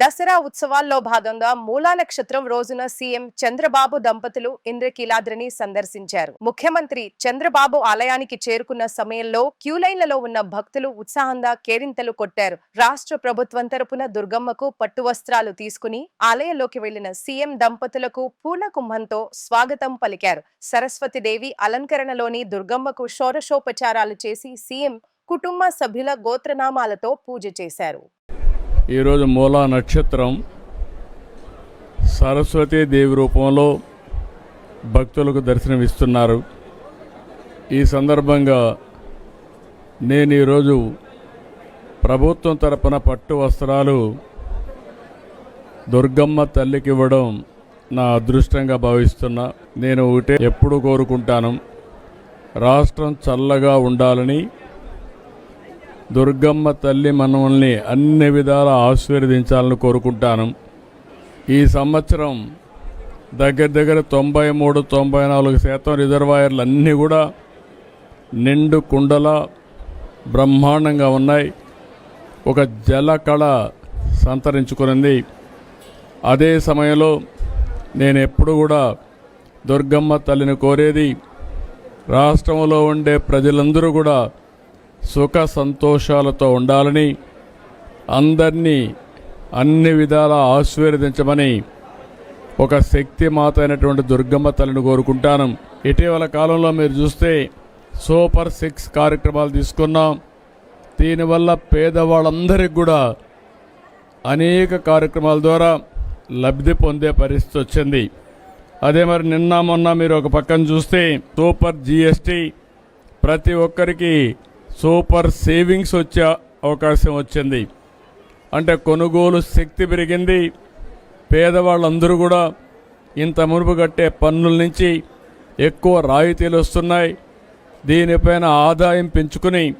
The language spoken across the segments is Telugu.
దసరా ఉత్సవాల్లో భాగంగా మూలా నక్షత్రం రోజున సీఎం చంద్రబాబు దంపతులు ఇంద్రకీలాద్రిని సందర్శించారు. ముఖ్యమంత్రి చంద్రబాబు ఆలయానికి చేరుకున్న సమయంలో క్యూలైన్లలో ఉన్న భక్తులు ఉత్సాహంగా కేరింతలు కొట్టారు. రాష్ట్ర ప్రభుత్వం తరపున దుర్గమ్మకు పట్టు వస్త్రాలు తీసుకుని ఆలయంలోకి వెళ్ళిన సీఎం దంపతులకు పూర్ణ కుంభంతో స్వాగతం పలికారు. సరస్వతిదేవి అలంకరణలోని దుర్గమ్మకు షోరషోపచారాలు చేసి సీఎం కుటుంబ సభ్యుల గోత్రనామాలతో పూజ చేశారు. ఈరోజు మూలా నక్షత్రం సరస్వతీ దేవి రూపంలో భక్తులకు దర్శనమిస్తున్నారు. ఈ సందర్భంగా నేను ఈరోజు ప్రభుత్వం తరపున పట్టు వస్త్రాలు దుర్గమ్మ తల్లికి ఇవ్వడం నా అదృష్టంగా భావిస్తున్నా. నేను ఒకటే ఎప్పుడు కోరుకుంటాను. రాష్ట్రం చల్లగా ఉండాలని దుర్గమ్మ తల్లి మనల్ని అన్ని విధాల ఆశీర్వదించాలని కోరుకుంటాను. ఈ సంవత్సరం దగ్గర దగ్గర తొంభై మూడు తొంభై నాలుగు శాతం రిజర్వాయర్లు అన్నీ కూడా నిండు కుండల బ్రహ్మాండంగా ఉన్నాయి. ఒక జల కళ సంతరించుకునింది. అదే సమయంలో నేను ఎప్పుడు కూడా దుర్గమ్మ తల్లిని కోరేది రాష్ట్రంలో ఉండే ప్రజలందరూ కూడా సుఖ సంతోషాలతో ఉండాలని అందరినీ అన్ని విధాలా ఆశీర్వదించమని ఒక శక్తి మాత అయినటువంటి దుర్గమ్మ తల్లిని కోరుకుంటాను. ఇటీవల కాలంలో మీరు చూస్తే సూపర్ సిక్స్ కార్యక్రమాలు తీసుకున్నాం. దీనివల్ల పేదవాళ్ళందరికీ కూడా అనేక కార్యక్రమాల ద్వారా లబ్ధి పొందే పరిస్థితి వచ్చింది. అదే మరి నిన్న మొన్న మీరు ఒక పక్కన చూస్తే సూపర్ జిఎస్టీ ప్రతి ఒక్కరికి సూపర్ సేవింగ్స్ వచ్చే అవకాశం వచ్చింది. అంటే కొనుగోలు శక్తి పెరిగింది. పేదవాళ్ళందరూ కూడా ఇంత మునుపు కట్టే పన్నుల నుంచి ఎక్కువ రాయితీలు వస్తున్నాయి. దీనిపైన ఆదాయం పెంచుకుని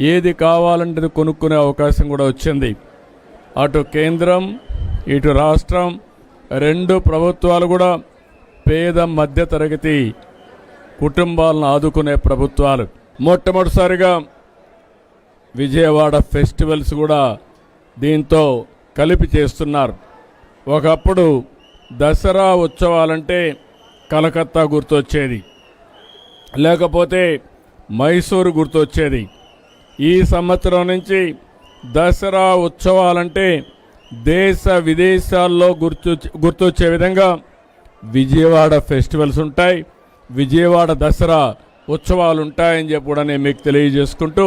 ఏది కావాలంటే కొనుక్కునే అవకాశం కూడా వచ్చింది. అటు కేంద్రం ఇటు రాష్ట్రం రెండు ప్రభుత్వాలు కూడా పేద మధ్యతరగతి కుటుంబాలను ఆదుకునే ప్రభుత్వాలు. మొట్టమొదటిసారిగా విజయవాడ ఫెస్టివల్స్ కూడా దీంతో కలిపి చేస్తున్నారు. ఒకప్పుడు దసరా ఉత్సవాలంటే కలకత్తా గుర్తొచ్చేది. లేకపోతే మైసూరు గుర్తొచ్చేది. ఈ సంవత్సరం నుంచి దసరా ఉత్సవాలంటే దేశ విదేశాల్లో గుర్తు గుర్తొచ్చే విధంగా విజయవాడ ఫెస్టివల్స్ ఉంటాయి. విజయవాడ దసరా ఉత్సవాలు ఉంటాయని చెప్పి కూడా నేను మీకు తెలియజేసుకుంటూ